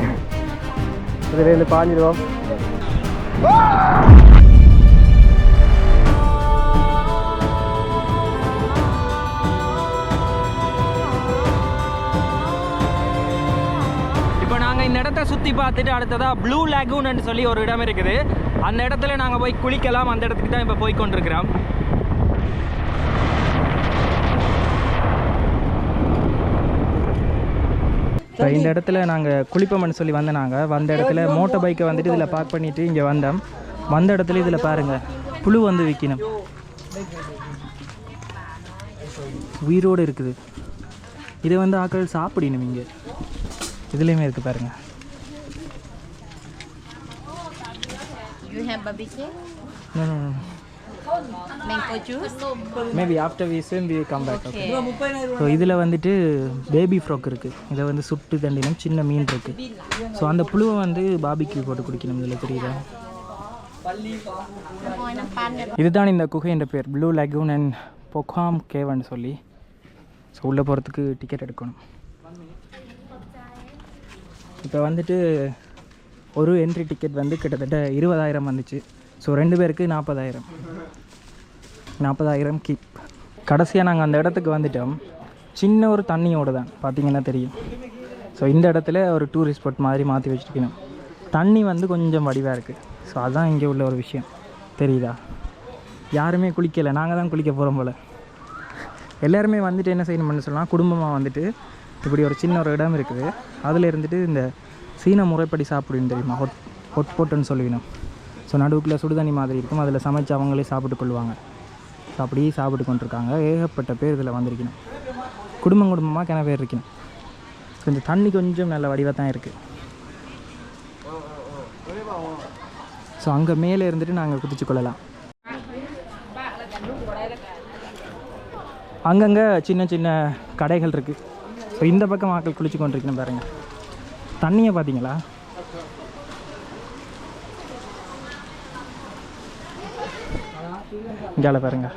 இருக்கு இதுலேருந்து பாஞ்சிடுவோம் இப்போ நாங்கள் இந்த இடத்த சுற்றி பார்த்துட்டு அடுத்ததாக ப்ளூ லேகூன்னு சொல்லி ஒரு இடம் இருக்குது அந்த இடத்துல நாங்கள் போய் குளிக்கலாம் அந்த இடத்துக்கு தான் இப்போ போய் கொண்டிருக்கிறோம் இப்போ இந்த இடத்துல நாங்கள் குளிப்போம்னு சொல்லி வந்த நாங்கள் வந்த இடத்துல மோட்டர் பைக்கை வந்துட்டு இதில் பார்க் பண்ணிவிட்டு இங்கே வந்தோம். வந்த இடத்துல இதில் பாருங்கள் புழு வந்து விற்கணும் உயிரோடு இருக்குது. இதை வந்து ஆட்கள் சாப்பிடணும் இங்கே. இதுலேயுமே இருக்குது பாருங்கள் You have barbecue? No, no, no. Mango juice? Maybe after we we come back okay. So இதில் வந்துட்டு பேபி ஃப்ராக் இருக்குது இதை வந்து சுட்டு தண்டினம் சின்ன மீன் இருக்குது ஸோ அந்த புழுவை வந்து பாபிக்கு போட்டு குடிக்கணும் இதில் தெரியுதா? இதுதான் இந்த குகைன்ற பேர் ப்ளூ லெகூன் அண்ட் பொக்காம் கேவன்னு சொல்லி. ஸோ உள்ளே போகிறதுக்கு டிக்கெட் எடுக்கணும். இப்போ வந்துட்டு ஒரு என்ட்ரி டிக்கெட் வந்து கிட்டத்தட்ட இருபதாயிரம் வந்துச்சு. ஸோ ரெண்டு பேருக்கு நாற்பதாயிரம். நாற்பதாயிரம் கீப் கடைசியாக நாங்கள் அந்த இடத்துக்கு வந்துட்டோம். சின்ன ஒரு தண்ணியோடு தான். பார்த்தீங்கன்னா தெரியும். ஸோ இந்த இடத்துல ஒரு டூரிஸ்ட் ஸ்பாட் மாதிரி மாற்றி வச்சுருக்கணும். தண்ணி வந்து கொஞ்சம் வடிவாக இருக்குது ஸோ அதுதான் இங்கே உள்ள ஒரு விஷயம். தெரியுதா? யாருமே குளிக்கலை. நாங்கள் தான் குளிக்க போகிறோம் போல். எல்லாருமே வந்துட்டு என்ன செய்யணும்னு சொல்லலாம் குடும்பமாக வந்துட்டு இப்படி ஒரு சின்ன ஒரு இடம் இருக்குது. அதில் இருந்துட்டு இந்த சீன முறைப்படி சாப்பிடுன்னு தெரியுமா? ஹொட் ஹொட் போட்டுன்னு சொல்லுவினோம் ஸோ நடுவுக்குள்ள சுடுதண்ணி மாதிரி இருக்கும். அதில் சமைச்சு அவங்களே சாப்பிட்டு கொள்வாங்க. ஸோ அப்படியே சாப்பிட்டு கொண்டிருக்காங்க. ஏகப்பட்ட பேர் இதில் வந்திருக்கணும். குடும்பம் குடும்பமாக கிண பேர் இருக்கணும். கொஞ்சம் தண்ணி கொஞ்சம் நல்ல வடிவாக தான் இருக்குது ஸோ அங்கே மேலே இருந்துட்டு நாங்கள் குதிச்சு கொள்ளலாம். அங்கங்கே சின்ன சின்ன கடைகள் இருக்குது ஸோ இந்த பக்கம் ஆக்கள் குளிச்சு கொண்டிருக்கணும் பாருங்கள் தண்ணியை பார்த்தீங்களா? இங்கே பாருங்க.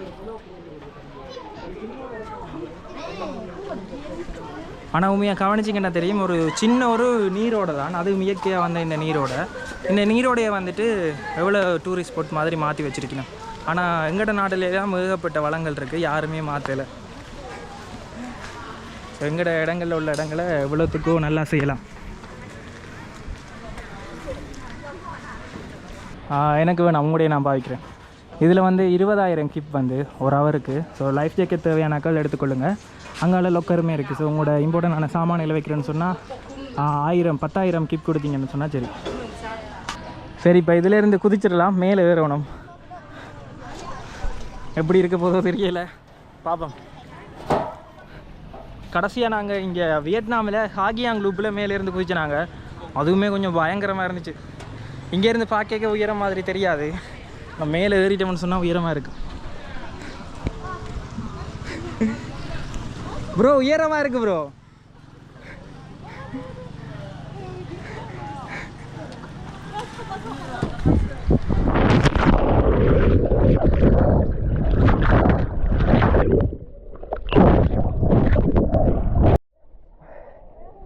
ஆனால் உண்மையாக கவனிச்சிங்கன்னா தெரியும்? ஒரு சின்ன ஒரு நீரோட தான். அதுவும் இயற்கையாக வந்த இந்த நீரோட. இந்த நீரோடைய வந்துட்டு எவ்வளோ டூரிஸ்ட் ஸ்பாட் மாதிரி மாற்றி வச்சுருக்கணும். ஆனால் எங்கட நாட்டிலே தான் வளங்கள் இருக்குது யாருமே மாற்றலை எங்கட இடங்களில் உள்ள இடங்களை எவ்வளோத்துக்கோ நல்லா செய்யலாம். எனக்கு வேணும். அவங்களுடைய நான் பாவிக்கிறேன். இதில் வந்து இருபதாயிரம் கிப் வந்து ஒரு ஹவருக்கு ஸோ லைஃப் ஜாக்கெட் தேவையானாக்கள் எடுத்துக்கொள்ளுங்க. அங்கால லொக்கருமே இருக்குது ஸோ உங்களோட இம்பார்ட்டண்டான சாமானில் வைக்கிறேன்னு சொன்னால் ஆயிரம் பத்தாயிரம் கிப் கொடுத்தீங்கன்னு சொன்னால் சரி. சரி இப்போ இதிலேருந்து குதிச்சிடலாம். மேலே ஏறணும். எப்படி இருக்க போதோ தெரியல. பார்ப்போம் கடைசியாக நாங்கள் இங்கே வியட்நாமில் ஹாகியாங் லூப்பில் மேலேருந்து குதிச்சினாங்க அதுவுமே கொஞ்சம் பயங்கரமாக இருந்துச்சு. இங்கேருந்து பார்க்க உயரம் மாதிரி தெரியாது. நம்ம மேலே ஏறிட்டோம்னு சொன்னால் உயரமாக இருக்கு ப்ரோ உயரமாக இருக்கு ப்ரோ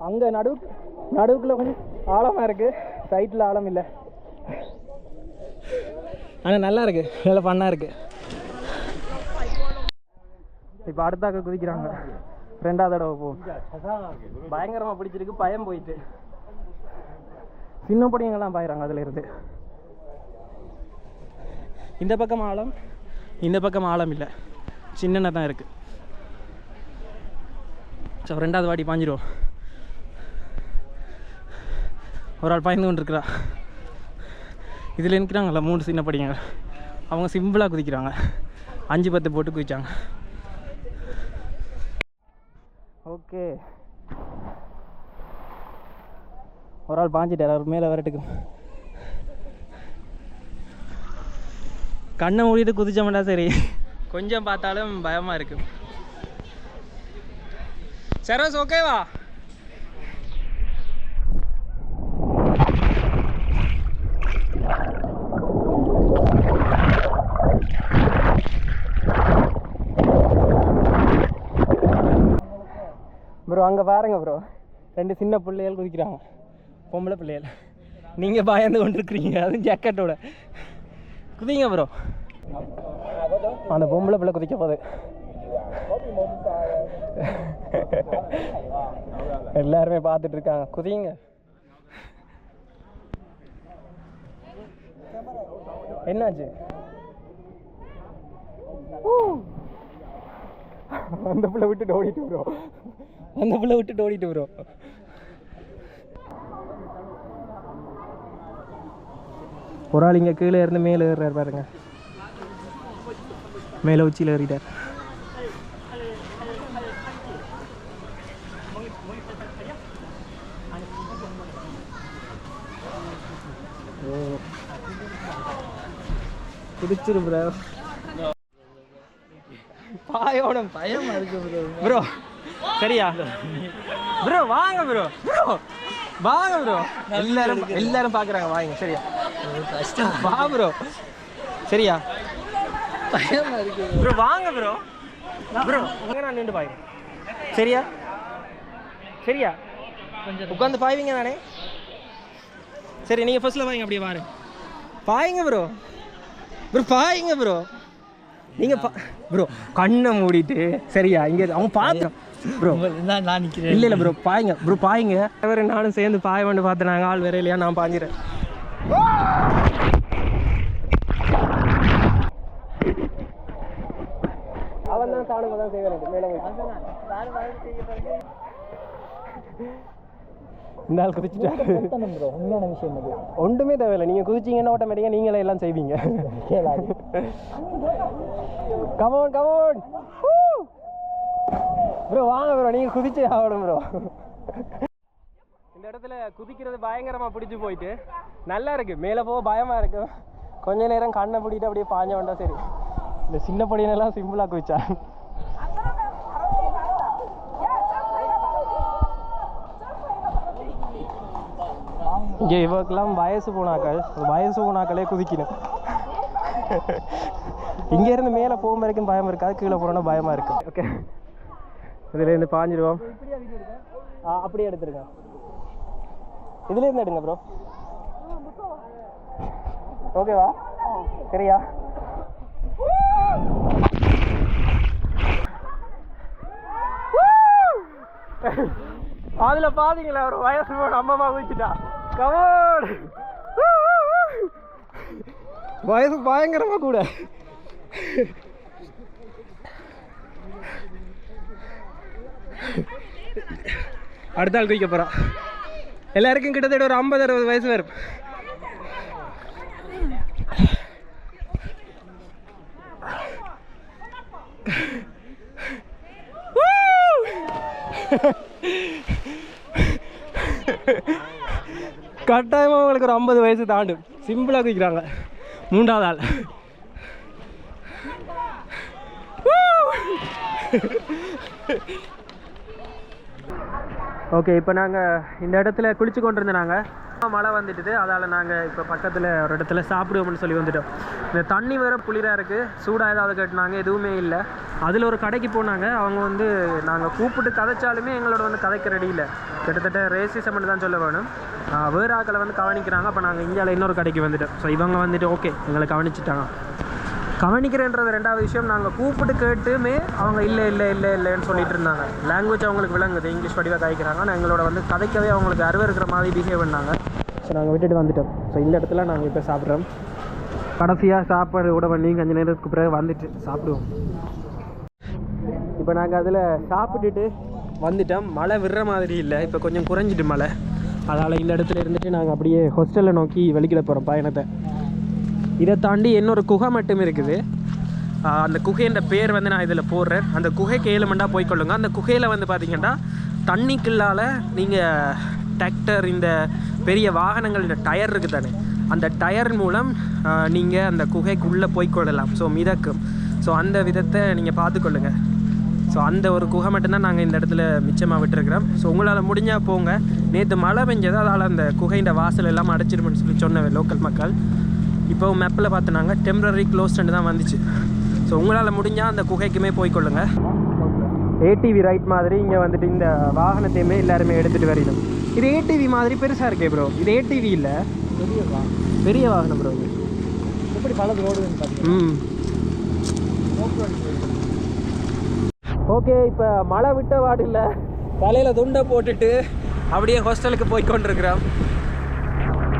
அங்கே நடுவு நடுவுக்குள்ள கொஞ்சம் ஆழமாக இருக்குது சைட்டில் ஆழம் இல்லை. ஆனால் நல்லா இருக்கு. நல்ல ஃபன்னாக இருக்கு. இப்போ அடுத்தாக்க குதிக்கிறாங்க. ரெண்டாவது தடவை போ. பயங்கரமாக பிடிச்சிருக்கு. பயம் போயிட்டு. சின்ன பொடியங்கள்லாம் பாயிறாங்க அதில் இருந்து. இந்த பக்கம் ஆழம். இந்த பக்கம் ஆழம் இல்லை. சின்னதாக தான் இருக்குது ஸோ ரெண்டாவது வாட்டி பாஞ்சிருவோம் ஒரு ஆள் பயந்து கொண்டு இருக்கிறா இதில் நிற்கிறாங்களா மூணு சின்ன படிங்க. அவங்க சிம்பிளாக குதிக்கிறாங்க. அஞ்சு பத்து போட்டு குதிச்சாங்க. ஓகே. ஒரு ஆள் பாஞ்சிட்டார் அவர் மேலே வரட்டுக்கு. கண்ணை மூடிட்டு குதிச்சோம்னா சரி. கொஞ்சம் பார்த்தாலும் பயமாக இருக்கு. சரோஸ் ஓகேவா ப்ரோ அங்கே பாருங்கள் ப்ரோ ரெண்டு சின்ன பிள்ளைகள் குதிக்கிறாங்க. பொம்பளை பிள்ளைகள். நீங்கள் பயந்து கொண்டிருக்கிறீங்க. அதுவும் ஜாக்கெட்டோட குதிங்க ப்ரோ அந்த பொம்பளை பிள்ளை குதிக்க போகுது. எல்லாருமே பார்த்துட்டு இருக்காங்க. குதிங்க. என்னாச்சு? அந்த பிள்ளை விட்டு ஓடிட்டு ப்ரோ அந்த பிள்ளை விட்டு ஓடிட்டு ப்ரோ ஒரு ஆள் இங்கே கீழே இருந்து மேலே ஏறுறாரு பாருங்க. மேலே உச்சியில் ஏறிட்டார். ப்ரோ பாயோடம் பயம் இருக்கு ப்ரோ ப்ரோ சரியா? ப்ரோ வாங்க ப்ரோ ப்ரோ வாங்க ப்ரோ எல்லாரும் எல்லாரும் பார்க்குறாங்க வாங்க சரியா? கஷ்டம். வா ப்ரோ சரியா? பயமா இருக்கு ப்ரோ வாங்க ப்ரோ ப்ரோ அங்கே நான் நின்று பாய் சரியா? சரியா? கொஞ்சம் உட்காந்து பாய்வீங்க நானே? சரி நீங்கள் ஃபர்ஸ்ட்டில் வாங்க அப்படியே வாரு பாயுங்க ப்ரோ ப்ரோ பாயுங்க ப்ரோ நீங்கள் பா ப்ரோ கண்ணை மூடிட்டு சரியா? இங்கே அவன் பார்த்துறான் ப்ரோ நான் நிற்கிறேன் இல்லை இல்லை ப்ரோ பாயுங்க. ப்ரோ பாயுங்க. வேறு நானும் சேர்ந்து பாய வந்து பார்த்துனாங்க ஆள் வேற இல்லையா நான் பாஞ்சிறேன். அவன் தான் தானுங்க தான் செய்வேன் மேலே இந்த ஆள் குதிச்சுட்டாரு. ப்ரோ உண்மையான விஷயம் அது ஒன்றுமே தேவையில்லை. நீங்கள் குதிச்சிங்கன்னா ஆட்டோமேட்டிக்காக நீங்களே எல்லாம் செய்வீங்க. Come on come on bro வாங்க ப்ரோ நீங்கள் குதிச்சு ஆகணும் ப்ரோ. இந்த இடத்துல குதிக்கிறது பயங்கரமாக பிடிச்சி போயிட்டு. நல்லா இருக்குது மேலே போக பயமாக இருக்குது கொஞ்ச நேரம் கண்ணை பிடிக்கிட்டு அப்படியே பாஞ்ச வேண்டாம் சரி. இந்த சின்ன பொடியனெல்லாம் சிம்பிளாக குதிச்சா. இங்கே இவருக்கெல்லாம் வயசு போனாக்கள். வயசு போனாக்களே குதிக்கணும். இங்கேருந்து மேலே போகும் வரைக்கும் பயம் இருக்காது. கீழே போனோன்னா பயமாக இருக்குது ஓகே இதுலேருந்து பாஞ்சிடுவோம் ஆ அப்படியே எடுத்துருங்க. இதுலேருந்து எடுங்க ப்ரோ ஓகேவா சரியா? அதுல பாத்தீங்களா ஒரு வயசு போன அம்மா குதிச்சுட்டா கமோன் வயசு பயங்கரமா கூட. அடுத்த ஆள் குதிக்க போகிறோம் எல்லாருக்கும் கிட்டத்தட்ட ஒரு ஐம்பது அறுபது வயசு வரும். கட்டாயமாக உங்களுக்கு ஒரு ஐம்பது வயசு தாண்டும். சிம்பிளாக குதிக்கிறாங்க. மூன்றாவது ஆள். ஓகே இப்போ நாங்கள் இந்த இடத்துல குளிச்சு கொண்டிருந்தோம் நாங்கள் மழை வந்துட்டுது. அதால் நாங்கள் இப்போ பக்கத்தில் ஒரு இடத்துல சாப்பிடுவோம்னு சொல்லி வந்துட்டோம். இந்த தண்ணி வேறு குளிராக இருக்குது சூடாக ஏதாவது கட்டினாங்க. எதுவுமே இல்லை. அதில் ஒரு கடைக்கு போனாங்க. அவங்க வந்து நாங்கள் கூப்பிட்டு கதைச்சாலுமே எங்களோட வந்து கதைக்க ரெடி இல்லை. கிட்டத்தட்ட ரேசிசம்னு தான் சொல்ல வேணும். வேறு ஆக்களை வந்து கவனிக்கிறாங்க. அப்போ நாங்கள் இந்தியாவில் இன்னொரு கடைக்கு வந்துட்டோம். ஸோ இவங்க வந்துட்டு ஓகே எங்களை கவனிச்சிட்டாங்க. கவனிக்கிறேன்றது ரெண்டாவது விஷயம். நாங்கள் கூப்பிட்டு கேட்டுமே அவங்க இல்லை இல்லை இல்லை இல்லைன்னு சொல்லிட்டு இருந்தாங்க. லாங்குவேஜ் அவங்களுக்கு விளங்குது. இங்கிலீஷ் வடிவாக காய்க்கிறாங்க. ஆனால் எங்களோட வந்து கதைக்கவே அவங்களுக்கு அருவ இருக்கிற மாதிரி பிஹேவ் பண்ணாங்க. ஸோ நாங்கள் விட்டுட்டு வந்துட்டோம். ஸோ இந்த இடத்துல நாங்கள் இப்போ சாப்பிட்றோம். கடைசியாக சாப்பாடு கூட பண்ணி கொஞ்ச நேரத்துக்கு பிறகு வந்துட்டு சாப்பிடுவோம். இப்போ நாங்கள் அதில் சாப்பிட்டுட்டு வந்துட்டோம். மழை விடுற மாதிரி இல்லை. இப்போ கொஞ்சம் குறைஞ்சிட்டு மழை. அதனால் இந்த இடத்துல இருந்துட்டு நாங்கள் அப்படியே ஹோஸ்டலில் நோக்கி வெளிக்கிட போகிறோம் பயணத்தை. இதை தாண்டி இன்னொரு குகை மட்டும் இருக்குது. அந்த குகைன்ற பேர் வந்து நான் இதில் போடுறேன். அந்த குகைக்கு ஏழுமெண்டாக போய்க்கொள்ளுங்க அந்த குகையில் வந்து பார்த்தீங்கன்னா தண்ணிக்குள்ளால் நீங்கள் டிராக்டர் இந்த பெரிய வாகனங்கள் இந்த டயர் இருக்குது தானே? அந்த டயர் மூலம் நீங்கள் அந்த குகைக்குள்ளே போய்க்கொள்ளலாம் ஸோ மிதக்கும். ஸோ அந்த விதத்தை நீங்கள் பார்த்துக்கொள்ளுங்க ஸோ அந்த ஒரு குகை மட்டும்தான் நாங்கள் இந்த இடத்துல மிச்சமாக விட்டுருக்குறோம். ஸோ உங்களால் முடிஞ்சால் போங்க. நேற்று மழை பெஞ்சது அதால் அந்த குகையின் வாசல் எல்லாம் அடைச்சிருமென்னு சொல்லி சொன்ன லோக்கல் மக்கள். இப்போ மேப்பில் பார்த்தினாங்க. டெம்பரரி க்ளோஸ்டு தான் வந்துச்சு. ஸோ உங்களால் முடிஞ்சால் அந்த குகைக்குமே போய்க்கொள்ளுங்க ஏடிவி ரைட் மாதிரி இங்கே வந்துட்டு இந்த வாகனத்தையுமே எல்லாருமே எடுத்துகிட்டு வரணும். இது ஏடிவி மாதிரி பெருசாக இருக்கே ப்ரோ இது ஏடிவி இல்லை. பெரியவா பெரிய வாகனம் ப்ரோ எப்படி ரோடுன்னு பார்த்தீங்கன்னா ம். ஓகே இப்போ மழை விட்ட வாடு இல்லை தலையில் துண்டை போட்டுட்டு அப்படியே ஹாஸ்டலுக்கு போய் கொண்டிருக்கிறோம்.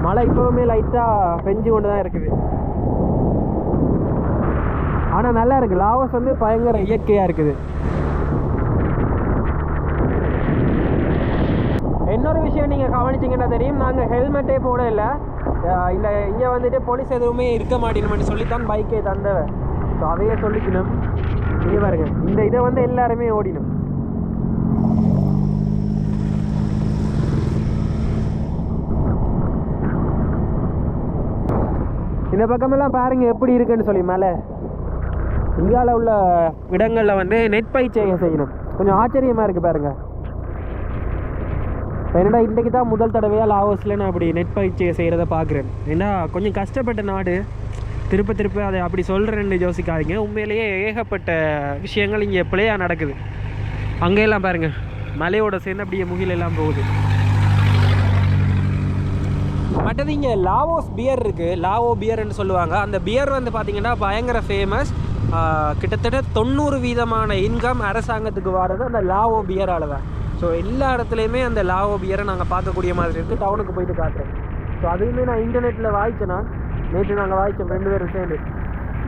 மழை இப்போவுமே லைட்டாக பெஞ்சு கொண்டு தான் இருக்குது. ஆனால் நல்லா இருக்குது லாவஸ் வந்து பயங்கர இயற்கையாக இருக்குது. இன்னொரு விஷயம் நீங்கள் கவனிச்சிங்கன்னா தெரியும். நாங்கள் ஹெல்மெட்டே போட இல்லை இல்லை இங்கே வந்துட்டு போலீஸ் எதுவுமே இருக்க மாட்டேன்னு சொல்லித்தான் பைக்கே தந்தவன். ஸோ அதையே சொல்லிக்கணும். இங்கே பாருங்க. இந்த இதை வந்து எல்லாருமே ஓடினும் இந்த பக்கமெல்லாம் பாருங்கள் எப்படி இருக்குன்னு சொல்லி மேலே. இந்தியாவில் உள்ள இடங்களில் வந்து நெட் பயிற்சியை செய்யணும். கொஞ்சம் ஆச்சரியமாக இருக்குது பாருங்கள் என்னடா இன்றைக்கு தான் முதல் தடவையாக லாவோஸில் நான் அப்படி நெட் பயிற்சியை செய்கிறத பார்க்குறேன் ஏன்னா கொஞ்சம் கஷ்டப்பட்ட நாடு. திருப்ப திருப்ப அதை அப்படி சொல்கிறேன்னு யோசிக்காதீங்க. உண்மையிலேயே ஏகப்பட்ட விஷயங்கள் இங்கே பிள்ளையாக நடக்குது. அங்கேயெல்லாம் பாருங்கள் மலையோட சேர்ந்து அப்படியே முகிலெல்லாம் போகுது. மற்றது இங்கே லாவோஸ் பியர் இருக்குது லாவோ பியர்னு சொல்லுவாங்க. அந்த பியர் வந்து பார்த்திங்கன்னா பயங்கர ஃபேமஸ் கிட்டத்தட்ட தொண்ணூறு வீதமான இன்கம் அரசாங்கத்துக்கு வர்றது அந்த லாவோ பியரால் தான் ஸோ எல்லா இடத்துலையுமே அந்த லாவோ பியரை நாங்கள் பார்க்கக்கூடிய மாதிரி இருக்குது டவுனுக்கு போயிட்டு காட்டுறேன் ஸோ அதுவுமே நான் இன்டர்நெட்டில் வாய்ச்சேன்னா நேற்று நாங்கள் வாய்ச்சோம் ரெண்டு பேரும் சேர்ந்து.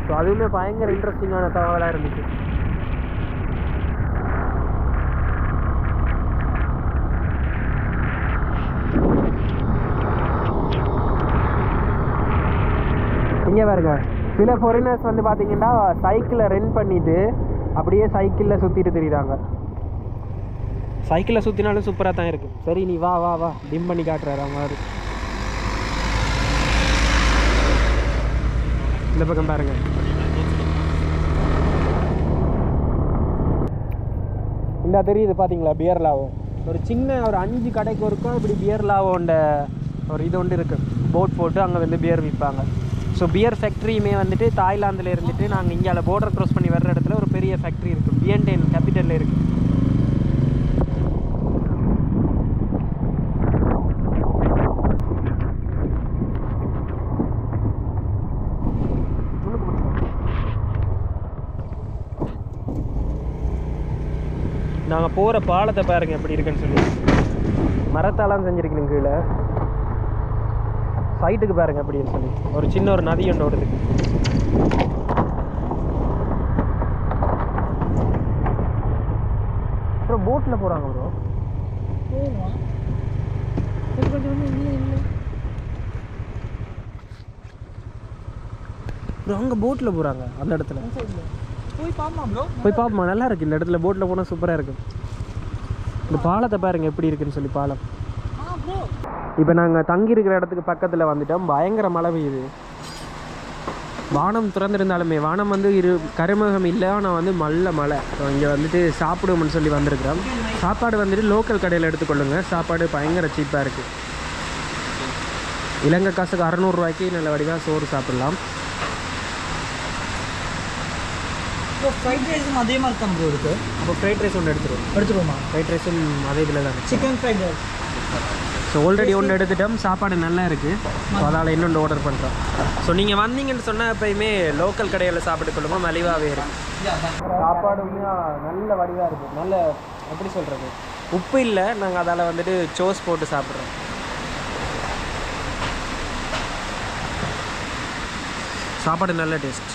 ஸோ அதுவுமே பயங்கர இன்ட்ரெஸ்டிங்கான தகவலாக இருந்துச்சு. இங்கே பாருங்க. சில ஃபாரினர்ஸ் வந்து பார்த்தீங்கன்னா சைக்கிளை ரெண்ட் பண்ணிட்டு அப்படியே சைக்கிளில் சுற்றிட்டு திரியிறாங்க. சைக்கிளில் சுற்றினாலும் சூப்பராக தான் இருக்குது சரி நீ வா வா வா. டிம் பண்ணி காட்டுறாரு மாதிரி இந்த பக்கம் பாருங்க. இந்த தெரியுது பார்த்தீங்களா பியர் லாவோ ஒரு சின்ன ஒரு அஞ்சு கடைக்கு ஒருக்கும் இப்படி பியர் லாவோண்ட ஒரு இது ஒன்று இருக்குது போட் போட்டு அங்கே வந்து பியர் விற்பாங்க ஸோ பியர் ஃபேக்ட்ரியுமே வந்துட்டு தாய்லாந்தில் இருந்துட்டு நாங்கள் இங்கே பார்டர் க்ராஸ் பண்ணி வர்ற இடத்துல ஒரு பெரிய ஃபேக்ட்ரி இருக்குது பிஎன்டென் கேபிட்டலில் இருக்குது நாங்கள் போகிற பாலத்தை பாருங்கள் எப்படி இருக்குன்னு சொல்லி. மரத்தாலாம் செஞ்சுருக்கணும் கீழே. சைட்டுக்கு பாருங்க அப்படின்னு சொல்லி ஒரு சின்ன ஒரு நதி ஒன்று ஓடுது. அப்புறம் போட்டில் போகிறாங்க ப்ரோ ப்ரோ அங்கே போட்டில் போகிறாங்க அந்த இடத்துல. போய் பார்ப்போம் ப்ரோ போய் பார்ப்போமா நல்லா இருக்கு. இந்த இடத்துல போட்டில் போனால் சூப்பராக இருக்கும் இந்த பாலத்தை பாருங்க எப்படி இருக்குன்னு சொல்லி பாலம். இப்போ நாங்கள் தங்கி இருக்கிற இடத்துக்கு பக்கத்தில் வந்துட்டோம். பயங்கர மழை பெய்யுது. வானம் திறந்திருந்தாலுமே வானம் வந்து இரு கருமகம் இல்லை ஆனால் வந்து நல்ல மழை. இங்கே வந்துட்டு சாப்பிடுவோம்னு சொல்லி வந்திருக்கிறோம். சாப்பாடு வந்துட்டு லோக்கல் கடையில் எடுத்துக்கொள்ளுங்க. சாப்பாடு பயங்கர சீப்பாக இருக்குது இலங்கை காசுக்கு அறநூறுரூவாய்க்கு நல்ல வடிவாக சோறு சாப்பிடலாம். ப்ரோ ஃப்ரைட் ரைஸும் அதே மாதிரி தான் ப்ரோ இருக்கு. அப்போ ஃப்ரைட் ரைஸ் ஒன்று எடுத்துருவோம். எடுத்துருவோமா? ஃப்ரைட் ரைஸும் அதே இதில் தான் chicken fried rice so already ஒன்று எடுத்துட்டோம். சாப்பாடு நல்லா இருக்குது ஸோ அதனால் இன்னொன்று ஆர்டர் பண்ணுறோம் ஸோ நீங்கள் வந்தீங்கன்னு சொன்னால் எப்பயுமே லோக்கல் கடையில் சாப்பிட்டு கொள்ளுங்க. மலிவாகவே இருக்கும் சாப்பாடு நல்ல வடிவாக இருக்குது நல்ல எப்படி சொல்கிறது உப்பு இல்லை. நாங்கள் அதால் வந்துட்டு சோஸ் போட்டு சாப்பிட்றோம். சாப்பாடு நல்ல டேஸ்ட்